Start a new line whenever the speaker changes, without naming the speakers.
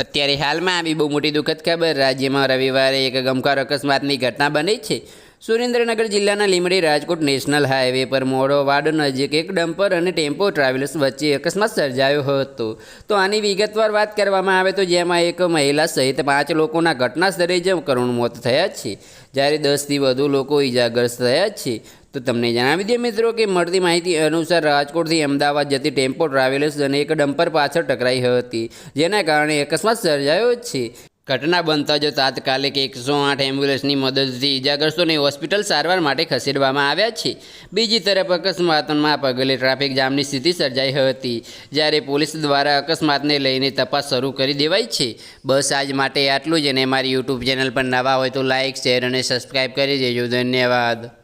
અત્યારે હાલમાં આવી બહુ મોટી દુઃખદ ખબર. રાજ્યમાં રવિવારે એક ગમકાર અકસ્માતની ઘટના બની છે. સુરેન્દ્રનગર જિલ્લાના લીમડી રાજકોટ નેશનલ હાઈવે પર મોડો વાડ નજીક એક ડમ્પર અને ટેમ્પો ટ્રાવેલર્સ વચ્ચે અકસ્માત સર્જાયો હતો. તો આની વિગતવાર વાત કરવામાં આવે તો જેમાં એક મહિલા સહિત પાંચ લોકોના ઘટના સ્થળે જ કરુણ મોત થયા છે. જ્યારે દસથી વધુ લોકો ઈજાગ્રસ્ત થયા છે. તો તમને જણાવી દઈએ મિત્રો કે મળતી માહિતી અનુસાર રાજકોટથી અમદાવાદ જતી ટેમ્પો ટ્રાવેલર્સ અને એક ડમ્પર પાછળ ટકરાઈ હતી. જેના કારણે અકસ્માત સર્જાયો છે. ઘટના બનતા જ તાત્કાલિક એકસો આઠ એમ્બ્યુલન્સની મદદથી ઇજાગ્રસ્તોને હોસ્પિટલ સારવાર માટે ખસેડવામાં આવ્યા છે. બીજી તરફ અકસ્માતમાં પગલે ટ્રાફિક જામની સ્થિતિ સર્જાઈ હતી. જ્યારે પોલીસ દ્વારા અકસ્માતને લઈને તપાસ શરૂ કરી દેવાઈ છે. બસ આજ માટે આટલું જ અને મારી યુટ્યુબ ચેનલ પર નવા હોય તો લાઇક શેર અને સબસ્ક્રાઈબ કરી દેજો. ધન્યવાદ.